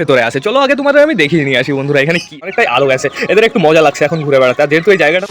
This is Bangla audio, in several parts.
ভেতরে আছে। চলো আগে তোমাদের আমি দেখিয়ে নিয়ে আসি বন্ধুরা, এখানে কি অনেকটাই আলো আছে। এদের একটু মজা লাগছে এখন ঘুরে বেড়াতে, আর যেহেতু এই জায়গাটা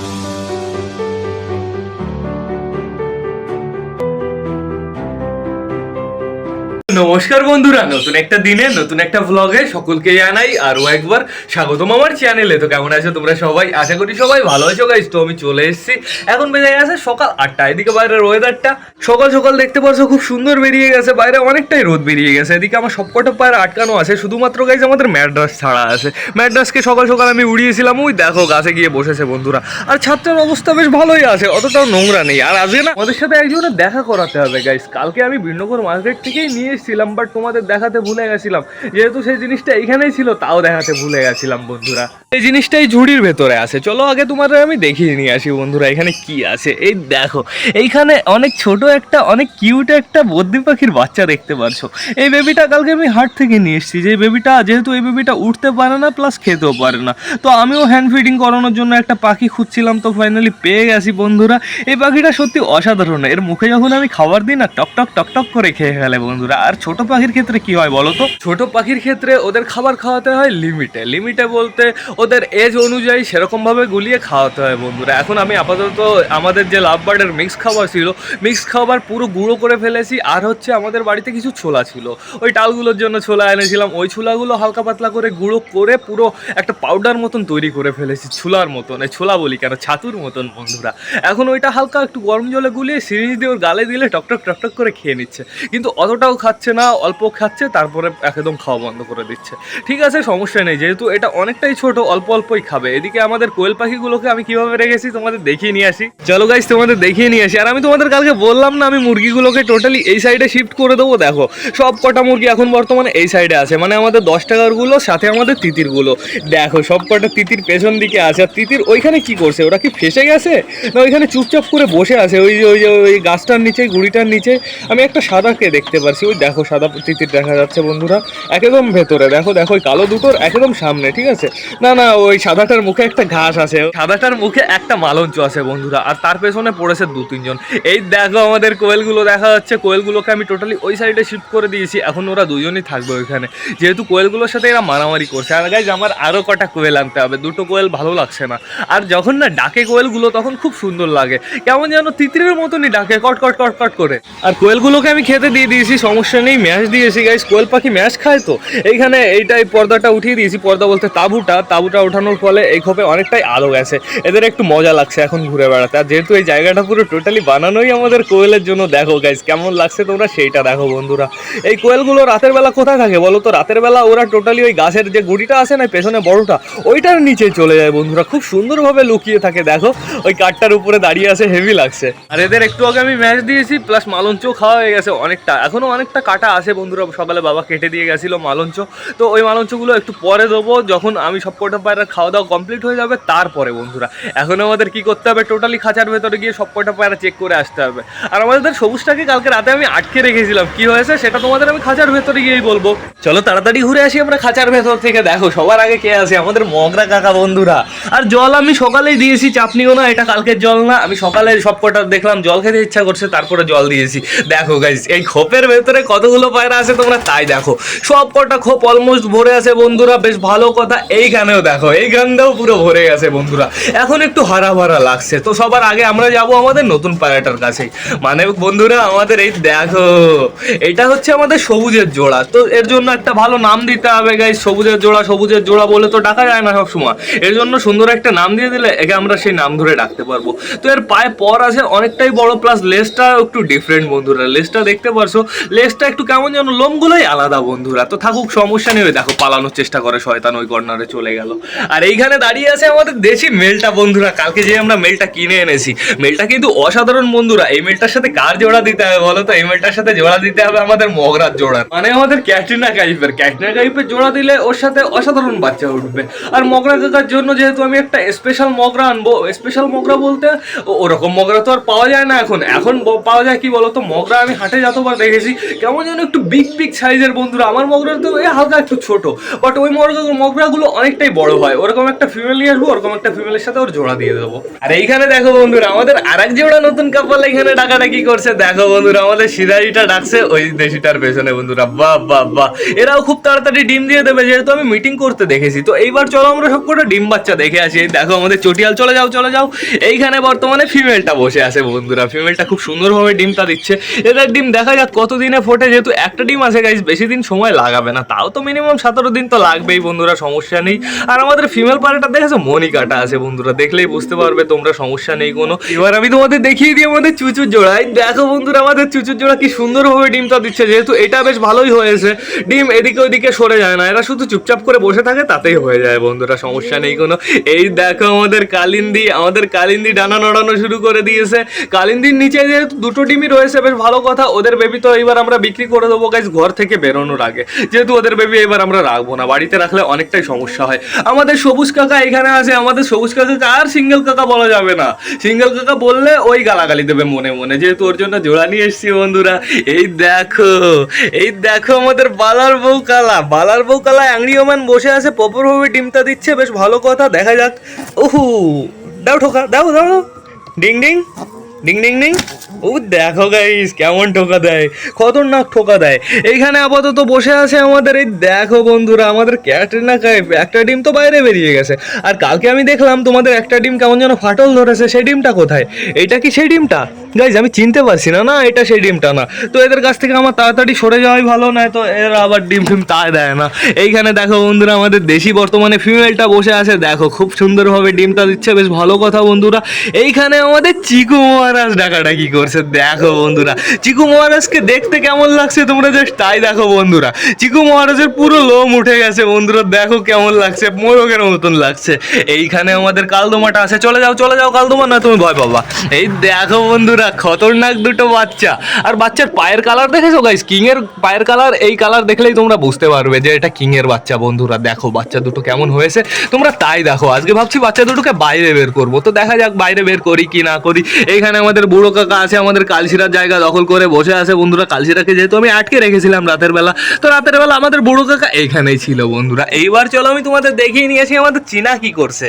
নমস্কার বন্ধুরা, নতুন একটা দিনে, নতুন একটা ভ্লগে সকলকে জানাই আরও একবার স্বাগতম আমার চ্যানেলে তো কেমন আছো তোমরা সবাই? আশা করি সবাই ভালো আছো গাইজ তো আমি চলে এসেছি। এখন বেজে গেছে সকাল আটটা, এদিকে বাইরের ওয়েদারটা সকাল সকাল দেখতে পাচ্ছ, খুব সুন্দর বেরিয়ে গেছে। বাইরে অনেকটাই রোদ বেরিয়ে গেছে। এদিকে আমার সবকটা পায়ের আটকানো আছে, শুধুমাত্র গাইজ আমাদের ম্যাড্রাস ছাড়া আছে। ম্যাড্রাসকে সকাল সকাল আমি উড়িয়েছিলাম, ওই দেখো গাছে গিয়ে বসেছে বন্ধুরা। আর ছাত্রের অবস্থা বেশ ভালোই আছে, অতটাও নোংরা নেই। আর আজকে না ওদের সাথে একজনের দেখা করাতে হবে গাইজ কালকে আমি বিষ্ণুপুর মার্কেট থেকেই নিয়ে এসেছিলাম বাট তোমাদের দেখাতে ভুলে গেছিলাম। যেহেতু সেই জিনিসটা এখানেই ছিল, তাও দেখাতে ভুলে গেছিলাম, বন্ধুরা। এই জিনিসটাই ঝুড়ির ভেতরে আছে। চলো, আগে তোমাদের আমি দেখিয়ে নিয়ে আসি, বন্ধুরা, এখানে কি আছে। এই দেখো, এইখানে অনেক ছোট একটা, অনেক কিউট একটা বদ্রি পাখির বাচ্চা দেখতে পাচ্ছ। এই বেবিটা কালকে আমি হাট থেকে নিয়ে এসেছি। যে বেবিটা যেহেতু এই বেবিটা উঠতে পারে না প্লাস খেতেও পারে না। তো আমিও হ্যান্ড ফিডিং করানোর জন্য একটা পাখি খুঁজছিলাম, তো ফাইনালি পেয়ে গেছি, বন্ধুরা। এই পাখিটা সত্যি অসাধারণ। এর মুখে যখন আমি খাবার দিই না, টক টক টক টক করে খেয়ে ফেলে, বন্ধুরা। আর ছোট পাখির ক্ষেত্রে কি হয় বলো তো? ছোট পাখির ক্ষেত্রে ওদের খাবার খাওয়াতে হয় লিমিটে। লিমিটে বলতে ওদের এজ অনুযায়ী সেরকমভাবে গুলিয়ে খাওয়াতে হয় বন্ধুরা। এখন আমি আপাতত আমাদের যে লাভ বার্ডের মিক্স খাবার ছিল মিক্স খাবার পুরো গুঁড়ো করে ফেলেছি। আর হচ্ছে আমাদের বাড়িতে কিছু ছোলা ছিল। ওই টালগুলোর জন্য ছোলা এনেছিলাম। ওই ছোলাগুলো হালকা পাতলা করে গুঁড়ো করে পুরো একটা পাউডার মতন তৈরি করে ফেলেছি, ছোলার মতন। এই ছোলা বলি কেন? ছাতুর মতন বন্ধুরা। এখন ওইটা হালকা একটু গরম জলে গুলিয়ে সিরিঞ্জ দিয়ে ওর গালে দিলে টকটক টকটক করে খেয়ে নিচ্ছে। কিন্তু অতটাও খাচ্ছে না, অল্প খাচ্ছে, তারপরে একদম খাওয়া বন্ধ করে দিচ্ছে। ঠিক আছে, সমস্যা নেই, যেহেতু এটা অনেকটাই ছোট, অল্প অল্পই খাবে। এদিকে আমাদের কোয়েল পাখিগুলোকে আমি কীভাবে রেখেছি তোমাদের দেখিয়ে নিয়ে আসি। চলো গাইজ তোমাদের দেখিয়ে নিয়ে আসি। আর আমি তোমাদের কালকে বললাম না, আমি মুরগিগুলোকে টোটালি এই সাইডে শিফট করে দেবো, দেখো। সব কটা মুরগি এখন বর্তমানে এই সাইডে আছে। মানে আমাদের দশ টাকারগুলো সাথে আমাদের তিতিরগুলো দেখো, সব কটা তিতির পেছন দিকে আছে। আর তিতির ওইখানে কি করছে? ওরা কি ফেসে গেছে? না, ওইখানে চুপচাপ করে বসে আছে। ওই যে ওই যে, ওই গাছটার নিচে, গুড়িটার নিচে। আমি একটা সাদাকে দেখতে পারছি ওই দেখো সাদা তিতির দেখা যাচ্ছে বন্ধুরা। একদম ভেতরে, দেখো দেখো, ওই কালো দুটোর একদম সামনে, ঠিক আছে? না না, ওই সাদাটার মুখে একটা ঘাস আছে। সাদাটার মুখে একটা মালঞ্চ আছে বন্ধুরা, আর তার পেছনে পড়েছে দু, তিনজন। এই দেখো, আমাদের কোয়েলগুলো দেখা যাচ্ছে। কোয়েলগুলোকে আমি টোটালি ওই সাইডে শিফট করে দিয়েছি। এখন ওরা দুজনই থাকবে ওইখানে। যেহেতু কোয়েলগুলোর সাথে এরা মারামারি করছে। আর গাইজ আমার আরও কটা কোয়েল আনতে হবে। দুটো কোয়েল ভালো লাগছে না। আর যখন না ডাকে কোয়েলগুলো, তখন খুব সুন্দর লাগে। কেমন যেন তিতিরের মতনই ডাকে, কট কট কট কট করে। আর কোয়েলগুলোকে আমি খেতে দিয়ে দিয়েছি, সমস্যা নেই ম্যাশ দিয়েছি গাইজ কোয়েল পাখি ম্যাশ খায় তো। এইখানে এইটাই পর্দাটা উঠিয়ে দিয়েছি। পর্দা বলতে তাঁবুটা। তাঁবুটা ওঠানোর ফলে এই খোপে অনেকটাই আলো গেছে। এদের একটু মজা লাগছে এখন ঘুরে বেড়াতে। আর যেহেতু এই জায়গাটা পুরো টোটালি বানানোই আমাদের কোয়েলের জন্য, দেখো গাইজ কেমন লাগছে তোমরা সেইটা দেখো, বন্ধুরা। এই কোয়েলগুলো রাতের বেলা কোথায় থাকে, বলো তো? রাতের বেলা ওরা টোটালি ওই গাছের যে গুড়িটা আছে না, পেছনে বড়টা, ওইটার নিচে চলে যায়, বন্ধুরা। খুব সুন্দরভাবে লুকিয়ে থাকে, দেখো। ওই কাঠটার উপরে দাঁড়িয়ে আছে হেভি লাগছে। আর এদের একটু আগে আমি ম্যাচ দিয়েছি প্লাস মালঞ্চও খাওয়া হয়ে গেছে অনেকটা। এখনও অনেকটা কাটা আছে বন্ধুরা, সকালে বাবা কেটে দিয়ে গেছিল মালঞ্চ। তো ওই মালঞ্চগুলো একটু পরে দেবো, যখন আমি সব কটা পায়রা খাওয়া দাওয়া কমপ্লিট হয়ে যাবে, তারপরে বন্ধুরা। এখন আমাদের কি করতে হবে টোটালি খাঁচার ভেতরে গিয়ে সব কটা পায়রা চেক করে আসতে হবে। আর আমাদের সবুজটাকে কালকে রাতে আমি আটকে রেখেছিলাম। কি হয়েছে সেটা তোমাদের আমি খাঁচার ভেতরে গিয়েই বলব। চলো তাড়াতাড়ি ঘুরে আসি আমরা খাঁচার ভেতর থেকে। দেখো, সবার আগে কে আছে? আমাদের মগরা কাকা বন্ধুরা। আর জল আমি সকালেই দিয়েছি, চাপ নিও না, এটা কালকের জল না। আমি সকালে সব কটা দেখলাম, জল খেতে ইচ্ছা করছে, তারপরে জল দিয়েছি। দেখো গাইজ এই খোপের ভেতরে কতগুলো পায়রা আছে তোমরা তাই দেখো। সব কটা খোপ অলমোস্ট ভরে আছে বন্ধুরা, বেশ ভালো কথা। এইখানেও দেখো এইখানটাও পুরো ভরে গেছে বন্ধুরা। এখন একটু হারা ভরা লাগছে, তো সবার আগে আমরা যাব আমাদের নতুন পায়রাটার কাছেই মানে বন্ধুরা, আমাদের এই দেখো, এটা হচ্ছে আমাদের সবুজের জোড়া। তো এর জন্য একটা ভালো নাম দিতে হবে গাই সবুজের জোড়া সবুজের জোড়া বলে তো ডাকা যায় না সবসময়। এর জন্য সুন্দর একটা নাম দিয়ে দিলে একে আমরা সেই নাম ধরে ডাকতে পারব। তো এর পায়ে পর আছে অনেকটাই বড় প্লাস লেসটা একটু ডিফারেন্ট বন্ধুরা। লেসটা দেখতে পারছ? লেজটা একটু কেমন যেন লোমগুলোই আলাদা বন্ধুরা। তো থাকুক, সমস্যা নেই। দেখো, পালানোর চেষ্টা করে শয়তান ওই কর্নারে চলে গেল। আর এইখানে দাঁড়িয়ে আছে আমাদের দেশি মেলটা বন্ধুরা। কালকে যে আমরা মেলটা কিনে এনেছি। মেলটা কিন্তু অসাধারণ বন্ধুরা। এই মেলটার সাথে কার জোড়া দিতে হবে বলো তো? এই মেলটার সাথে জোড়া দিতে হবে আমাদের মগরার জোড়া। মানে আমাদের ক্যাটরিনা কাইফের। ক্যাটরিনা কাইফের জোড়া দিলে ওর সাথে অসাধারণ বাচ্চা উঠবে। আর মগরা কাকার জন্য যেহেতু আমি একটা স্পেশাল মগরা আনব স্পেশাল মগরা বলতে ওরকম মগরা তো আর পাওয়া যায় না এখন। এখন পাওয়া যায় কি বলতো মগরা আমি হাটে যতবার দেখেছি, কেমন কেমন যেন একটু বিগ বিগ সাইজের বন্ধুরা। আমার মগরা তো হালকা একটু ছোট বাট ওই মগরা মগরাগুলো অনেকটাই বড় হয়। ওরকম একটা ফিমেল নিয়ে আসব, ওরকম একটা ফিমেলের সাথে ওর জোড়া দিয়ে দেবো। আর এইখানে দেখো বন্ধুরা, আমাদের আরেক জোড়া নতুন কাপল এখানে ডাকাডাকি করছে। দেখো বন্ধুরা, আমাদের সিরাজিটা ডাকছে ওই দেশিটার পেছনে বন্ধুরা। বাহ বাহ বাহ। এরাও খুব তাড়াতাড়ি ডিম দিয়ে দেবে, যেহেতু আমি মিটিং করতে দেখেছি। তো এইবার চলো আমরা সব কটা ডিম বাচ্চা দেখে আসি। দেখো আমাদের চটিয়াল, চলে যাও চলে যাও। এইখানে বর্তমানে ফিমেলটা বসে আছে বন্ধুরা। ফিমেলটা খুব সুন্দরভাবে ডিমটা দিচ্ছে। এদের ডিম দেখা যাক কতদিনে ফোটে। যেহেতু একটা ডিম আছে গাইজ বেশি দিন সময় লাগাবে না। তাও তো মিনিমাম সতেরো দিন তো লাগবেই, বন্ধুরা, সমস্যা নেই। আর আমাদের ফিমেল পাড়াটা, দেখেছ? মনিকাটা আছে, বন্ধুরা, দেখলেই বুঝতে পারবে তোমরা, সমস্যা নেই কোনো। এবার আমি তোমাদের দেখিয়ে দিই আমাদের চুচুর জোড়া। এই দেখো, বন্ধুরা, আমাদের চুচুর জোড়া কি সুন্দরভাবে ডিমটা দিচ্ছে। যেহেতু এটা বেশ ভালোই হয়েছে, ডিম এদিকে ওইদিকে সরে যায় না। এরা শুধু চুপচাপ করে বসে থাকে, তাতেই হয়ে যায়, বন্ধুরা, সমস্যা নেই কোনো। এই দেখো, আমাদের কালিন্দি আমাদের কালিন্দি ডানা নড়ানো শুরু করে দিয়েছে। কালিন্দির নিচে যেহেতু দুটো ডিমই রয়েছে, বেশ ভালো কথা, ওদের বেবি তো এবার আমরা বিক্রি করে দেবো গাইজ ঘর থেকে বেরোনোর আগে। যেহেতু ওদের বেবি এবার আমরা রাখব না, বাড়িতে রাখলে অনেকটাই সমস্যা হয়। আমাদের সবুজ কাকা এখানে আছে, আমাদের সবুজ কাকা আর সিঙ্গেল কাকা বলা যাবে না। সিঙ্গেল কাকা বললে ওই গালাগালি দেবে মনে মনে, যেহেতু ওর জন্য জোড়া নিয়ে এসছি বন্ধুরা। এই দেখো এই দেখো আমাদের বালার বউ কালা। বালার বউ কালা অ্যাংরিওম্যান বসে আছে প্রপারভাবে ডিমটা দিচ্ছে, বেশ ভালো কথা, দেখা যাক। ওহু, দাও ঠোকা, দাও দাও। ডিং ডিং। ডিং ডিং ডিং ও দেখো গাইস কেমন ঠোকা দেয়। খতরনাক ঠোকা দেয়। এইখানে আপাতত বসে আছে আমাদের এই দেখো বন্ধুরা, আমাদের ক্যাটরিনা কাইফ। একটা ডিম তো বাইরে বেরিয়ে গেছে। আর কালকে আমি দেখলাম তোমাদের একটা ডিম কেমন যেন ফাটল ধরেছে, সেই ডিমটা কোথায়? এইটা কি সেই ডিমটা? গাইজ আমি চিনতে পারছি না না, এটা সেই ডিমটা না। তো এদের কাছ থেকে আমার তাড়াতাড়ি সরে যাওয়াই ভালো, নয় তো এরা আবার ডিম ফিম তাই দেয় না। এইখানে দেখো বন্ধুরা, আমাদের দেশি বর্তমানে ফিমেলটা বসে আছে। দেখো, খুব সুন্দরভাবে ডিমটা দিচ্ছে, বেশ ভালো কথা বন্ধুরা। এইখানে আমাদের চিকু মহারাজ ডাকাডাকি করছে, দেখো বন্ধুরা। চিকু মহারাজকে দেখতে কেমন লাগছে তোমরা জাস্ট তাই দেখো বন্ধুরা। চিকু মহারাজের পুরো লোম উঠে গেছে বন্ধুরা, দেখো কেমন লাগছে, মোরগের মতন লাগছে। এইখানে আমাদের কালদোমাটা আছে, চলে যাও চলে যাও কালদোমা না তুমি ভয় পাবা। এই দেখো বন্ধুরা খতরনাক দুটো বাচ্চা। আর বাচ্চার পায়ের কালার দেখেছ গাইস কিং এর পায়ের কালার এই কালার দেখলেই তোমরা বুঝতে পারবে যে এটা কিং এর বাচ্চা, বন্ধুরা। দেখো, বাচ্চা দুটো কেমন হয়েছে। তোমরা তাই দেখো। আজকে ভাবছি বাচ্চা দুটোকে বাইরে বের করব। তো দেখা যাক বাইরে বের করি কি না করি। এইখানে আমাদের বুড়ো কাকা আছে, আমাদের কালশিরার জায়গা দখল করে বসে আছে, বন্ধুরা। কালশিরাকে যেহেতু আমি আটকে রেখেছিলাম রাতের বেলা, তো রাতের বেলা আমাদের বুড়ো কাকা এইখানেই ছিল, বন্ধুরা। এইবার চলো, আমি তোমাদের দেখিয়ে নিয়েছি আমাদের চিনা কি করছে।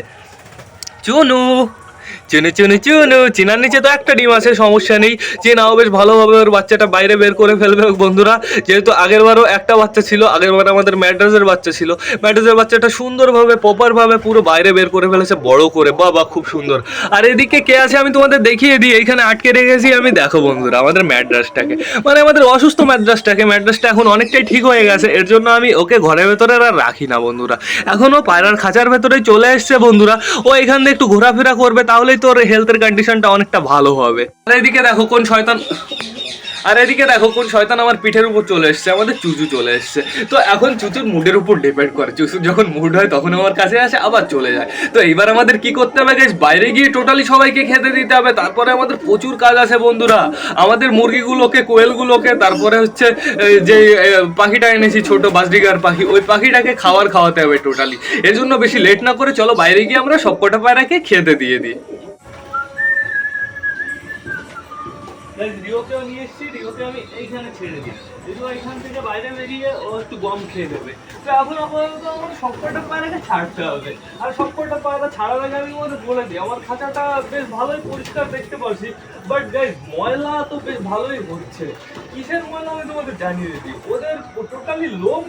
চুনু চুনু চুনু চুনু। চিনার নিচে তো একটা ডিম আছে, সমস্যা নেই। চেনাও বেশ ভালোভাবে ওর বাচ্চাটা বাইরে বের করে ফেলবে বন্ধুরা। যেহেতু আগের বারও একটা বাচ্চা ছিল আগের বার আমাদের ম্যাড্রাসের বাচ্চা ছিল। ম্যাড্রাসের বাচ্চাটা সুন্দরভাবে প্রপারভাবে পুরো বাইরে বের করে ফেলেছে, বড় করে। বাবা, খুব সুন্দর। আর এদিকে কে আছে আমি তোমাদের দেখিয়ে দিই এইখানে আটকে রেখেছি আমি। দেখো বন্ধুরা, আমাদের ম্যাড্রাসটাকে মানে আমাদের অসুস্থ ম্যাড্রাসটাকে ম্যাড্রাসটা এখন অনেকটাই ঠিক হয়ে গেছে। এর জন্য আমি ওকে ঘরের ভেতরে আর রাখি না বন্ধুরা। এখনও পায়রার খাঁচার ভেতরে চলে এসছে বন্ধুরা। ও এখান থেকে একটু ঘোরাফেরা করবে তাহলেই তোর হেলথের কন্ডিশনটা অনেকটা ভালো হবে। আর এদিকে দেখো কোন শয়তান আর এদিকে দেখো কোন শয়তান আমার পিঠের উপর চলে এসছে, আমাদের চুচু চলে এসছে। তো এখন চুচুর মুডের উপর ডিপেন্ড করে। চুচুর যখন মুড হয় তখন আমার কাছে আসে, আবার চলে যায়। তো এইবার আমাদের কি করতে হবে গাইস বাইরে গিয়ে টোটালি সবাইকে খেতে দিতে হবে। তারপরে আমাদের প্রচুর কাজ আছে বন্ধুরা। আমাদের মুরগিগুলোকে, কোয়েলগুলোকে, তারপরে হচ্ছে যে পাখিটা এনেছি, ছোট বাসডিগার পাখি। ওই পাখিটাকে খাবার খাওয়াতে হবে টোটালি এর জন্য বেশি লেট না করে চলো বাইরে গিয়ে আমরা সবকটা পায়রাকে খেতে দিয়ে দিই। রিওকেও নিয়ে এসেছি রিওকে আমি এইখানে ছেড়ে দিই রিও এখান থেকে বাইরে বেরিয়ে ও একটু গম খেয়ে তো এখন আপাতত আমার ছাড়তে হবে। আর আমি বলে দিই, আমার খাঁচাটা বেশ ভালোই পরিষ্কার দেখতে পাচ্ছি বাট ময়লা তো বেশ ভালোই হচ্ছে। কিসের ময়লা আমি তোমাদের জানিয়ে ওদের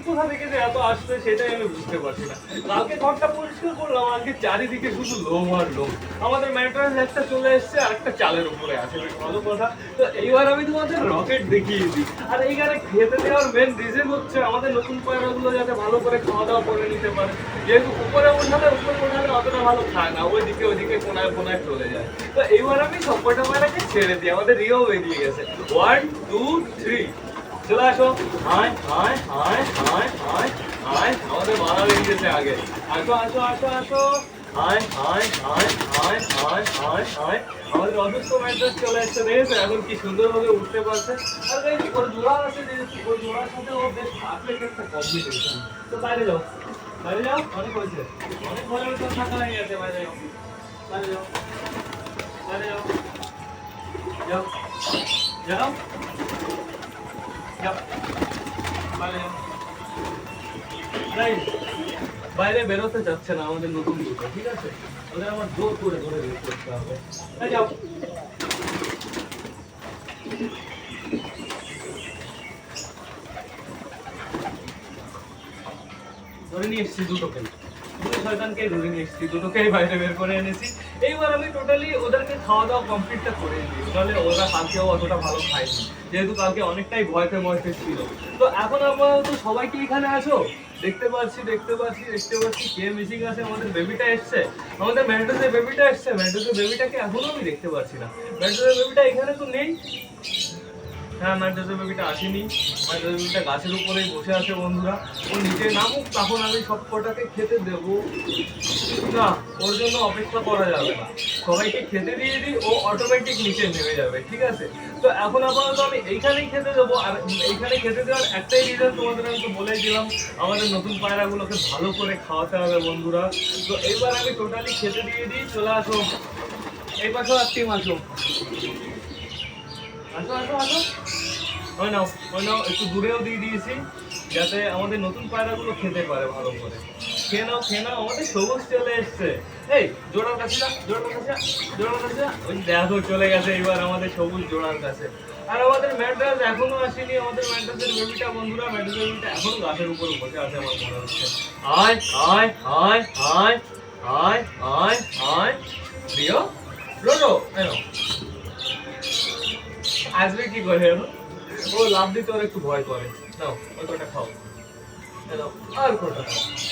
কোথা থেকে যে এত আসছে সেটাই আমি বুঝতে পারছি না। কালকে ঘরটা পরিষ্কার করলাম, আজকে চারিদিকে শুধু লোম আর লোম। আমাদের ম্যাট্রাস একটা চলে এসছে আর একটা চালের উপরে আছে ভালো কথা। তো এইবার আমি তোমাদের রকেট দেখিয়ে দিই। আর এইখানে খেতে দেওয়ার মেন রিজন হচ্ছে আমাদের নতুন পায়রাগুলো যাতে ভালো করে খাওয়া দাওয়া করে নিতে পারে। যেহেতু উপরে ওঠালে উপরে ওঠালে অতটা ভালো খায় না, ওইদিকে ওইদিকে কোনায় কোনায় চলে যায়। তো এইবার আমি সবকটা পায়রাকে ছেড়ে দিই, আমাদের রিও বেরিয়ে গেছে। ওয়ান টু থ্রি চলে আসো। হায় হায় হায় হায় হায় হায়, আমাদের মারা বেরিয়েছে আগে। আসো আসো আসো আসো। হায় হায় হায় হায় হায় হায় হায় আমাদের অসুস্থ ম্যাট্রেস চলে এসছে দেখেছ এখন কি সুন্দরভাবে উঠতে পারছে আর গাইস ওর জোড়া আছে যে ওর জোড়ার সাথে ও বেশ পারফেক্ট একটা কম্বিনেশন তো বাইরে যাও বাইরে যাও অনেক হয়েছে অনেক ঘরের ভিতর থাকা হয়ে গেছে বাইরে যাও বাইরে যাও বাইরে যাও যাও যাও যাও বাইরে যাও। এই, বাইরে বেরোতে যাচ্ছে না আমাদের নতুন দুটো, ঠিক আছে? ওদের আমার জোর করে ধরে বের করতে হবে। যাও। ধরে নিয়ে এসেছি দুটোকে দুটো শয়তানকে ধরে নিয়ে এসেছি, দুটোকেই বাইরে বের করে এনেছি। এইবার আমি টোটালি ওদেরকে খাওয়া দাওয়া কমপ্লিটটা করে দিই তাহলে ওরা কালকেও অতটা ভালো খায়নি, যেহেতু কালকে অনেকটাই ভয়তে ভয়তে ছিল। তো এখন আপাতত সবাই কি এখানে আছো? দেখতে পাচ্ছি দেখতে পাচ্ছি দেখতে পাচ্ছি। কে মিসিং আছে? আমাদের বেবিটা এসছে। আমাদের ম্যান্ডোসের বেবিটা এসছে। ম্যান্ডোসের বেবিটাকে এখনও আমি দেখতে পাচ্ছি না। ম্যান্ডোসের বেবিটা এখানে তো নেই। হ্যাঁ ম্যান্ডোসের বেবিটা আসেনি। ম্যান্ডোসের বেবিটা গাছের উপরেই বসে আছে বন্ধুরা। ও নিচে নামুক, তখন আমি সব কটাকে খেতে দেবো। না, ওর জন্য অপেক্ষা করা যাবে না। সবাইকে খেতে দিয়ে দিই, ও অটোমেটিক নিচে নেমে যাবে, ঠিক আছে? তো এখন আপাতত আমি এইখানেই খেতে দেবো। আর এইখানে খেতে দেওয়ার একটাই রিজন তোমাদের আমি তো বলেই দিলাম, আমাদের নতুন পায়রাগুলোকে ভালো করে খাওয়াতে হবে বন্ধুরা। তো এইবার আমি টোটালি খেতে দিয়ে দিই, চলে আসো। এই পাশে আর টিম আসো আসো আসো। ওই নাও ওই নাও একটু দূরেও দিয়ে দিয়েছি, যাতে আমাদের নতুন পায়রাগুলো খেতে পারে ভালো করে। খেয়ে নাও খেয়ে নাও, আমাদের সবুজ চলে এসছে। এই, জোড়ার কাছে যা, জোড়ার কাছে জোড়ার কাছে ওই দেখো, চলে গেছে এবার আমাদের সবুজ জোড়ার কাছে। আর আমাদের ম্যাড্রাস এখনও আসেনি, আমাদের ম্যাড্রাসের বেবিটা, বন্ধুরা ম্যাড্রাসের বেবিটা এখনও গাছের উপর বসে আছে আমার মনে হচ্ছে। আয় আয় আয় আয় আয় আয় আয়। প্রিয়, রোজো, এনো। আসবে কি করে? ও লাভ দিতে ওর একটু ভয় করে। দাও ওই কটা খাও। আর কটা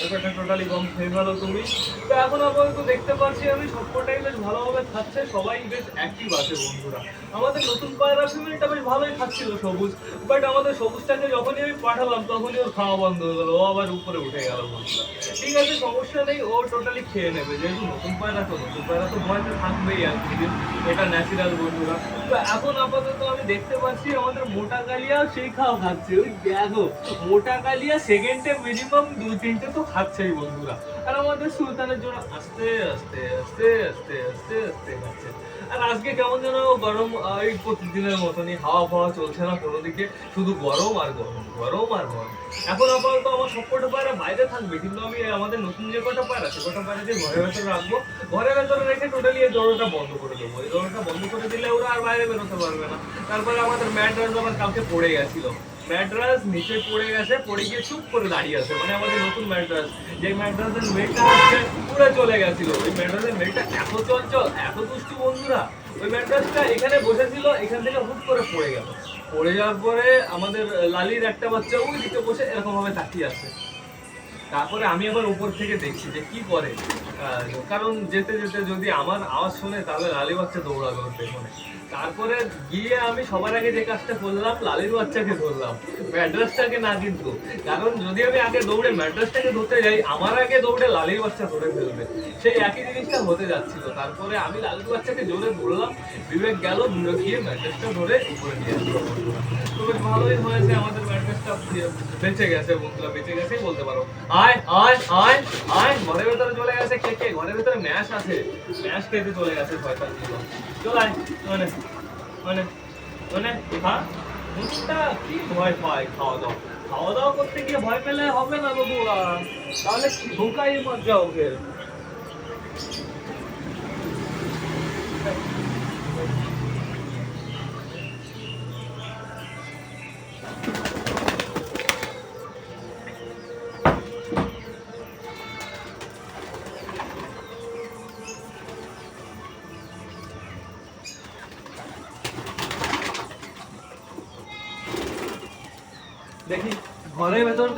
ওই টোটালি কম খেয়ে ফেলো তুমি। তো এখন আপাতত দেখতে পাচ্ছি আমি সবকটাই বেশ ভালোভাবে খাচ্ছে, সবাই বেশ অ্যাক্টিভ আছে বন্ধুরা। আমাদের নতুন পায়রা ফিমেলটা বেশ ভালোই খাচ্ছিল সবুজ বাট আমাদের সবুজটাকে যখনই আমি পাঠালাম, তখনই ওর খাওয়া বন্ধ হয়ে গেল। ও আবার উপরে উঠে গেল বন্ধুরা। ঠিক আছে, সমস্যা নেই, ও টোটালি খেয়ে নেবে। যেহেতু নতুন পায়রা তো, নতুন পায়রা তো ভয়তে থাকবেই আর কি, এটা ন্যাচারাল বন্ধুরা। তো এখন আপাতত আমি দেখতে পাচ্ছি আমাদের মোটা কালিয়া সেই খাওয়া খাচ্ছে। ওই দেখো, মোটা কালিয়া সেকেন্ডে মিনিমাম দু, তিনটে তো খাচ্ছেই বন্ধুরা। আর আমাদের সুলতানের জন্য আস্তে আস্তে আস্তে আস্তে আস্তে আস্তে খাচ্ছে। আর আজকে কেমন যেন গরম এই প্রতিদিনের মতনই হাওয়া ফাওয়া চলছে না কোনো দিকে শুধু গরম আর গরম গরম আর গরম। এখন আপাতত আমার সবকটা পায়রা বাইরে থাকবে, কিন্তু আমি আমাদের নতুন যে কটা পায়রা সে কটা পায়রা দিয়ে ঘরের ভেতরে রাখব। ঘরের ভেতরে রেখে টোটালি এই দরজাটা বন্ধ করে দেবো। এই দরজাটা বন্ধ করে দিলে ওরা আর বাইরে বেরোতে পারবে না। তারপরে আমাদের ম্যাড্রাস আবার কালকে পড়ে গেছিল। ম্যাড্রাস নিচে পড়ে গেছে, পড়ে গিয়ে চুপ করে দাঁড়িয়ে আছে। মানে আমাদের নতুন ম্যাড্রাস। যে ম্যাড্রাসের মেয়েটা পুরো চলে গেছিল। ওই ম্যাড্রাসের মেয়েটা এত চঞ্চল, এত দুষ্টু বন্ধুরা। ওই ম্যাড্রাসটা এখানে বসেছিল, এখান থেকে হুট করে পড়ে গেল। পড়ে যাওয়ার পরে আমাদের লালির একটা বাচ্চা ওই দিকে বসে এরকম ভাবে তাকিয়ে আছে। তারপরে আমি আবার উপর থেকে দেখছি যে কি করে? কারণ যেতে যেতে যদি আমার আওয়াজ শুনে তাহলে লালি বাচ্চা দৌড়াবে ওর পেছনে। তারপরে গিয়ে আমি সবার আগে যে কাজটা করলাম, লালির বাচ্চাকে ধরলাম। ম্যাড্রাসটাকে না কিন্তু। কারণ যদি আমি আগে দৌড়ে ম্যাড্রাসটাকে ধরতে যাই, আমার আগে দৌড়ে লালির বাচ্চা ধরে ফেলবে। সেই একই জিনিসটা হতে যাচ্ছিল। তারপরে আমি লালির বাচ্চাকে জোরে ধরলাম, বিবেক গেল গিয়ে ম্যাড্রাসটা ধরে উপরে নিয়ে আসলো। তো বেশ ভালোই হয়েছে আমাদের ম্যাড্রাসটা বেঁচে গেছে বন্ধুরা বেঁচে গেছেই বলতে পারো। আয় আয় আয় আয় ঘরের ভেতরে চলে গেছে কে কে? ঘরের ভেতরে ম্যাশ আছে। ম্যাশ খেতে চলে গেছে শয়তানগুলো চল আয় মানে মানে মানে হ্যাঁ মুখটা কি ভয় পায় খাওয়া দাওয়া? খাওয়া দাওয়া করতে গিয়ে ভয় পেলে হবে না বাবু আহ, তাহলে ঢোকাই মজা ওকে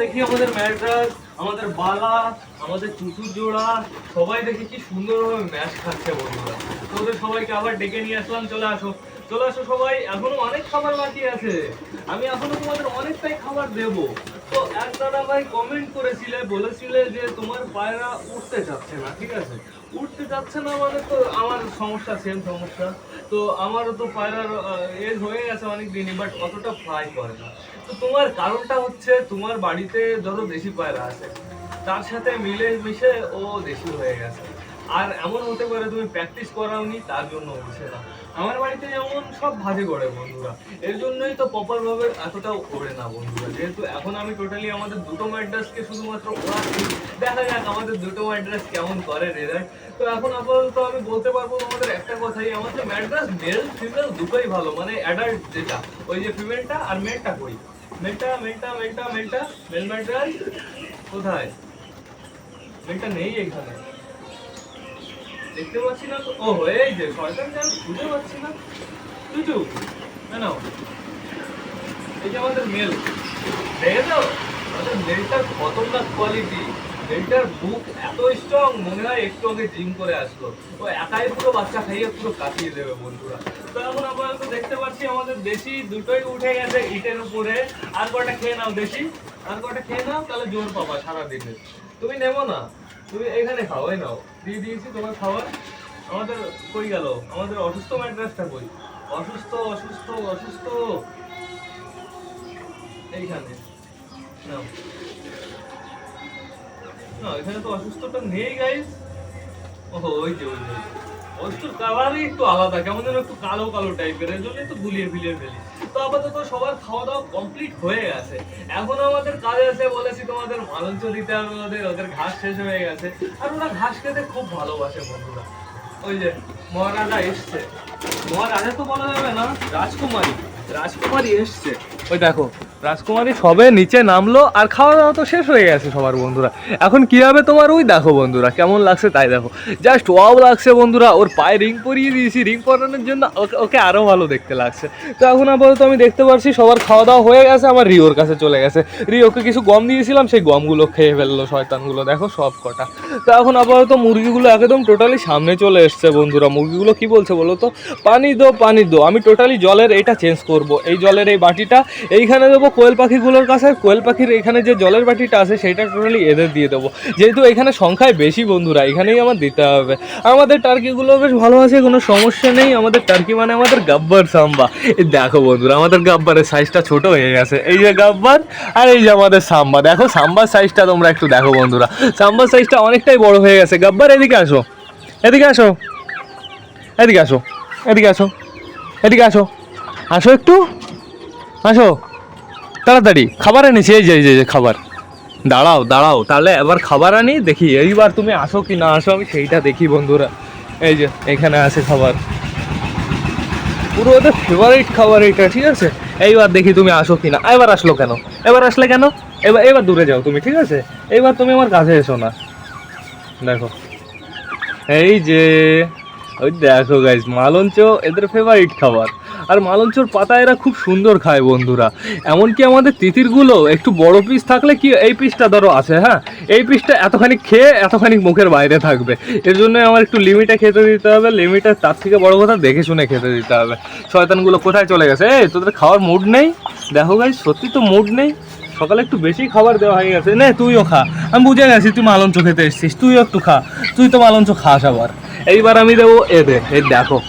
দেখি আমাদের ম্যাড্রাস, আমাদের বালা, আমাদের চুচুর জোড়া সবাই দেখি কি সুন্দরভাবে ম্যাচ খাচ্ছে বন্ধুরা। তো ওদের সবাইকে আবার ডেকে নিয়ে আসলাম, চলে আসো। চলে আসো সবাই, এখনও অনেক খাবার বাকি আছে। আমি এখনও তোমাদের অনেকটাই খাবার দেব। তো এক দাদা ভাই কমেন্ট করেছিলে, বলেছিলে যে তোমার পায়রা উঠতে চাচ্ছে না, ঠিক আছে? উঠতে চাচ্ছে না মানে তো আমার সমস্যা সেম সমস্যা। তো আমারও তো পায়রার এজ হয়ে গেছে অনেক দিনই বাট অতটা ফ্লাই করে না। তো তোমার কারণটা হচ্ছে তোমার বাড়িতে ধরো দেশি পায়রা আছে। তার সাথে মিলে মিশে ও দেশি হয়ে গেছে। আর এমন হতে পারে তুমি প্র্যাকটিস করাওনি, তার জন্য উঠছে না। আমার বাড়িতে যেমন সব ভাজে করে বন্ধুরা। এর জন্যই তো প্রপার ভাবে এতটাও ওড়ে না বন্ধুরা। যেহেতু এখন আমি টোটালি আমাদের দুটো ম্যাড্রাসকে শুধুমাত্র ওড়াচ্ছি। দেখা যাক আমাদের দুটো ম্যাড্রাস কেমন করে রেজাল্ট তো এখন আপাতত আমি বলতে পারব তোমাদের একটা কথাই, আমাদের ম্যাড্রাস মেল ফিমেল দুটোই ভালো। মানে অ্যাডাল্ট যেটা, ওই যে ফিমেলটা আর মেলটা কই? মেলটা মেঘটা মেলটা মেলটা মেল ম্যাড্রাস কোথায়? মেলটা নেই এখানে। দেখতে পাচ্ছি না তো। ও এই যে শয়তান জান খুঁজে পাচ্ছি না। টুটু না নাও। এই যে আমাদের মেল। দেখে তো আমাদের মেলটার খতরনাক কোয়ালিটি মেলটার বুক এত স্ট্রং মনে হয় একটু আগে জিম করে আসলো। ও একাই পুরো বাচ্চা খাইয়ে পুরো কাটিয়ে দেবে বন্ধুরা। তো এখন আপাতত দেখতে পাচ্ছি আমাদের দেশি দুটোই উঠে গেছে ইটের উপরে। আর কটা খেয়ে নাও দেশি? আর কটা খেয়ে নাও? তাহলে জোর পাবা সারাদিনে। তুমি নেব না? তুমি এখানে খাও, এই নাও। দিয়ে দিয়েছি তোমার খাবার। আমাদের কই গেল? আমাদের অসুস্থ ম্যাট্রাসটা কই? অসুস্থ অসুস্থ অসুস্থ। এইখানে। নাও। না তো নেই গাইস। কালারই একটু আলাদা, কেমন একটু কালো কালো টাইপের জন্য একটু সবার খাওয়া দাওয়া কমপ্লিট হয়ে গেছে। এখন আমাদের কাজে বলেছি তোমাদের ওদের ওদের ঘাস শেষ হয়ে গেছে। আর ওরা ঘাস খেতে খুব ভালোবাসে, বন্ধুরা। ওই যে, মহারাজা মহারাজা তো বলা যাবে না, রাজকুমারী। রাজকুমারী এসছে। ওই দেখো রাজকুমারী সবে নিচে নামলো আর খাওয়া দাওয়া তো শেষ হয়ে গেছে সবার বন্ধুরা। এখন কি হবে তোমার? ওই দেখো বন্ধুরা, কেমন লাগছে তাই দেখো। জাস্ট ওয়াও লাগছে বন্ধুরা, ওর পায়ে রিং পরিয়ে দিয়েছি। রিং পরানোর জন্য ওকে ওকে আরও ভালো দেখতে লাগছে। তো এখন আপাতত আমি দেখতে পাচ্ছি সবার খাওয়া দাওয়া হয়ে গেছে, আমার রিওর কাছে চলে গেছে। রিওকে কিছু গম দিয়েছিলাম, সেই গমগুলো খেয়ে ফেলল শয়তানগুলো। দেখো সব কটা। তো এখন আপাতত মুরগিগুলো একদম টোটালি সামনে চলে এসছে বন্ধুরা। মুরগিগুলো কি বলছে বলো তো? পানি দো পানি দো আমি টোটালি জলের এটা চেঞ্জ করব। এই জলের এই বাটিটা, এইখানে দেবো কোয়েল পাখিগুলোর কাছে। কোয়েল পাখির এখানে যে জলের বাটিটা আছে সেটা টোটালি এদের দিয়ে দেবো। যেহেতু এখানে সংখ্যায় বেশি বন্ধুরা, এখানেই আমার দিতে হবে। আমাদের টার্কিগুলো বেশ ভালো আছে, কোনো সমস্যা নেই। আমাদের টার্কি মানে আমাদের গাব্বার সাম্বা। দেখো বন্ধুরা, আমাদের গাব্বারের সাইজটা ছোট হয়ে গেছে। এই যে গাব্বার আর এই যে আমাদের সাম্বা। দেখো, সাম্বার সাইজটা তোমরা একটু দেখো বন্ধুরা। সাম্বার সাইজটা অনেকটাই বড় হয়ে গেছে। গাব্বার, এদিকে আসো। এদিকে আসো। এদিকে আসো। এদিকে আসো। এদিকে আসো। আসো একটু। আসো। তাড়াতাড়ি, খাবার এনেছি এই যে এই যে খাবার। দাঁড়াও দাঁড়াও, তাহলে এবার খাবার আনি, দেখি, এইবার তুমি আসো কি না আসো, আমি সেইটা দেখি বন্ধুরা। এই যে, এখানে আছে খাবার। পুরো ওদের ফেভারিট খাবার এটা ঠিক আছে? এইবার দেখি তুমি আসো কি না। এবার আসলো কেন? এবার আসলে কেন? এবার এবার দূরে যাও তুমি, ঠিক আছে? এইবার তুমি আমার কাছে এসো না। দেখো। এই যে, ওই দেখো গাইজ মালঞ্চ এদের ফেভারিট খাবার। আর মালঞ্চর পাতা এরা খুব সুন্দর খায় বন্ধুরা। এমনকি আমাদের তিতিরগুলো একটু বড় পিস থাকলে কি এই পিসটা ধরো আছে হ্যাঁ? এই পিসটা এতখানি খেয়ে এতখানি মুখের বাইরে থাকবে। এর জন্য আমার একটু লিমিটে খেতে দিতে হবে। লিমিটে তার থেকে বড় কথা দেখে শুনে খেতে দিতে হবে। শয়তানগুলো কোথায় চলে গেছে? এই, তোদের খাওয়ার মুড নেই? দেখো গাইজ সত্যি তো মুড নেই? সকালে একটু বেশি খাবার দেওয়া হয়ে গেছে। নে, তুইও খা। আমি বুঝে গেছি, তুই মালঞ্চ খেতে এসছিস। তুইও একটু খা। তুই তো মালঞ্চ খাস আবার। এইবার আমি দেবো এদে এই দেখো।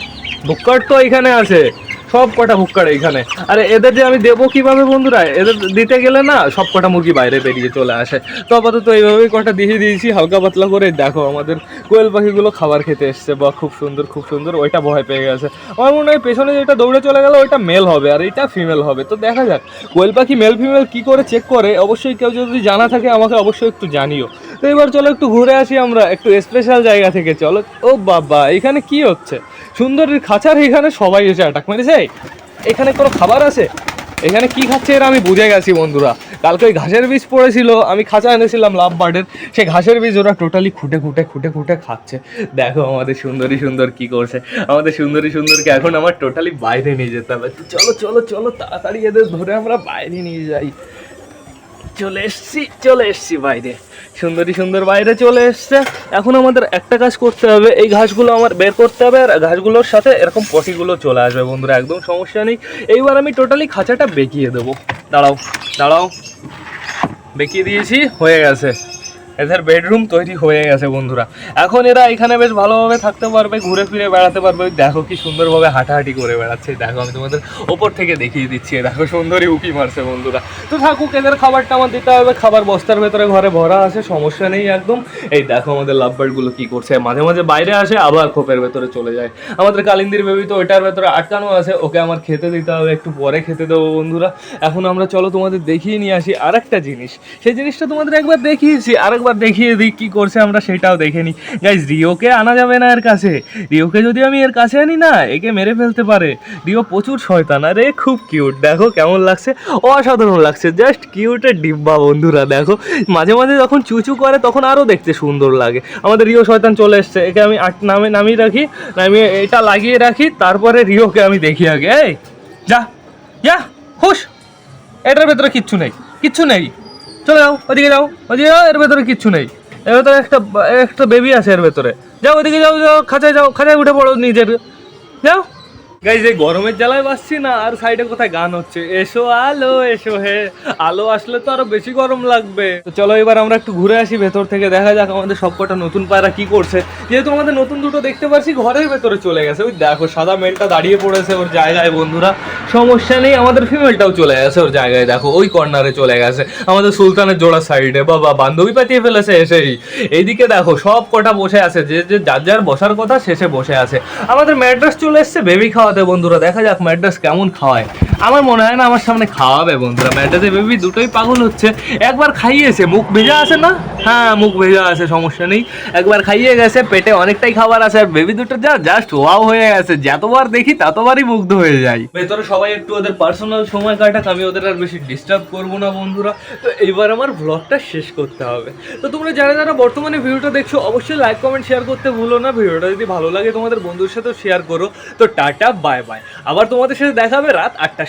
ভুক্কাট তো এখানে আছে। সব কটা ভুক্কাট এইখানে। আরে এদের যে আমি দেবো কীভাবে বন্ধুরা? এদের দিতে গেলে না সব কটা মুরগি বাইরে বেরিয়ে চলে আসে। তো আপাতত এইভাবেই কটা দিয়ে দিয়েছি, হালকা পাতলা করে। দেখো, আমাদের কোয়েল পাখিগুলো খাবার খেতে এসছে। বা খুব সুন্দর খুব সুন্দর। ওইটা ভয় পেয়ে গেছে। আমার মনে হয় পেছনে যেটা দৌড়ে চলে গেল, ওইটা মেল হবে, আর এটা ফিমেল হবে। তো দেখা যাক, কোয়েল পাখি মেল ফিমেল কি করে চেক করে? অবশ্যই কেউ যদি জানা থাকে, আমাকে অবশ্যই একটু জানিও। তো এবার চলো একটু ঘুরে আসি আমরা, একটু স্পেশাল জায়গা থেকে। চলো, ও বাবা এখানে কি হচ্ছে? সুন্দরীর খাঁচার এখানে সবাই এসে অ্যাটাক মেরেছে? এই, এখানে কোনো খাবার আছে? এখানে কি খাচ্ছে এরা আমি বুঝে গেছি বন্ধুরা। কালকে ওই ঘাসের বীজ পড়েছিল আমি খাঁচা এনেছিলাম লাভ বার্ডের। সেই ঘাসের বীজ ওরা টোটালি খুঁটে খুঁটে খুঁটে খুঁটে খাচ্ছে। দেখো আমাদের সুন্দরী সুন্দর কি করছে। আমাদের সুন্দরী সুন্দরকে এখন আমার টোটালি বাইরে নিয়ে যেতে হবে। চলো চলো চলো তাড়াতাড়ি এদের ধরে আমরা বাইরে নিয়ে যাই। চলে এসছি চলে এসছি বাইরে। সুন্দরী সুন্দর বাইরে চলে এসছে। এখন আমাদের একটা কাজ করতে হবে। এই ঘাসগুলো আমার বের করতে হবে আর ঘাসগুলোর সাথে এরকম পটিগুলো চলে আসবে বন্ধুরা, একদম সমস্যা নেই। এইবার আমি টোটালি খাঁচাটা বেঁকিয়ে দেবো। দাঁড়াও দাঁড়াও। বেঁকিয়ে দিয়েছি, হয়ে গেছে। এদের বেডরুম তৈরি হয়ে গেছে বন্ধুরা। এখন এরা এখানে বেশ ভালোভাবে থাকতে পারবে, ঘুরে ফিরে বেড়াতে পারবে। দেখো কি সুন্দরভাবে হাঁটাহাঁটি করে বেড়াচ্ছে। দেখো, আমি তোমাদের ওপর থেকে দেখিয়ে দিচ্ছি। দেখো, সুন্দরী উকি মারছে বন্ধুরা। তো থাকুক, এদের খাবারটা আমার দিতে হবে। খাবার বস্তার ভেতরে ঘরে ভরা আছে, সমস্যা নেই একদম। এই দেখো আমাদের লাভবার্ডগুলো কি করছে। মাঝে মাঝে বাইরে আসে, আবার খোপের ভেতরে চলে যায়। আমাদের কালিন্দির বেবি তো ওইটার ভেতরে আটকানো আছে। ওকে আমার খেতে দিতে হবে, একটু পরে খেতে দেবো বন্ধুরা। এখন আমরা, চলো তোমাদের দেখিয়ে নিয়ে আসি আরেকটা জিনিস। সেই জিনিসটা তোমাদের একবার দেখিয়েছি, আরেকবার দেখিয়ে দিই কি করছে আমরা সেটাও দেখে নিই। গাইজ রিওকে আনা যাবে না এর কাছে। রিওকে যদি আমি এর কাছে আনি না, একে মেরে ফেলতে পারে। রিও প্রচুর শয়তান, আরে খুব কিউট দেখো কেমন লাগছে, অসাধারণ লাগছে। জাস্ট কিউটের ডিব্বা, বন্ধুরা, দেখো। মাঝে মাঝে যখন চুচু করে, তখন আরও দেখতে সুন্দর লাগে। আমাদের রিও শয়তান চলে এসছে। একে আমি আট নামে নামিয়ে রাখি। নামিয়ে এটা লাগিয়ে রাখি। তারপরে রিওকে আমি দেখি আগে। এই, যা। যা, হুশ। এটার ভেতরে কিচ্ছু নেই। কিচ্ছু নেই। চলে যাও, ওদিকে যাও। ওদিকে যাও, এর ভেতরে কিচ্ছু নেই। এর ভেতরে একটা একটা বেবি আছে এর ভেতরে। যাও, ওদিকে যাও যাও, খাঁচায় যাও, খাঁচায় উঠে পড়ো নিজের। যাও। গাইজ এই গরমের জ্বালায় বাসছি না, আর সাইডে কোথায় গান হচ্ছে? এসো আলো, এসো হে। আলো আসলে তো আরও বেশি গরম লাগবে। তো চলো এবার আমরা একটু ঘুরে আসি ভেতর থেকে, দেখা যাক আমাদের সবকটা নতুন পায়রা কি করছে। যেহেতু আমাদের নতুন দুটো দেখতে পাচ্ছি ঘরের ভেতরে চলে গেছে। ওই দেখো, সাদা মেলটা দাঁড়িয়ে পড়েছে ওর জায়গায়, বন্ধুরা। সমস্যা নেই, আমাদের ফিমেলটাও চলে গেছে ওর জায়গায়। দেখো, ওই কর্নারে চলে গেছে। আমাদের সুলতানের জোড়া সাইডে বাবা, বান্ধবী পাতিয়ে ফেলেছে এসেই। এইদিকে দেখো সব কটা বসে আছে। যে যে, যার যার বসার কথা, শেষে বসে আছে। আমাদের ম্যাড্রাস চলে এসছে বেবি খাওয়াতে বন্ধুরা দেখা যাক ম্যাড্রাস কেমন খাওয়ায়। আমার মনে হয় না আমার সামনে খাওয়াবে বন্ধুরা। ম্যাড্রাসে বেবি দুটোই পাগল হচ্ছে, একবার খাইয়েছে, মুখ ভেজা আছে না? হ্যাঁ মুখ ভেজা আছে, সমস্যা নেই। একবার খাইয়ে গেছে, পেটে অনেকটাই খাবার আছে, আর বেবি দুটো যা জাস্ট ওয়াও হয়ে গেছে। যতবার দেখি, ততবারই মুগ্ধ হয়ে যায়। ভেতরে সবাই একটু ওদের পার্সোনাল সময় কাটাক, আমি ওদের আর বেশি ডিস্টার্ব করব না বন্ধুরা। তো এইবার আমার ব্লগটা শেষ করতে হবে। তো তোমরা যারা যারা বর্তমানে ভিডিওটা দেখছ, অবশ্যই লাইক কমেন্ট শেয়ার করতে ভুলো না। ভিডিওটা যদি ভালো লাগে তোমাদের বন্ধুর সাথেও শেয়ার করো। তো টাটা বাই বাই আবার তোমাদের সাথে দেখাবে রাত আটটার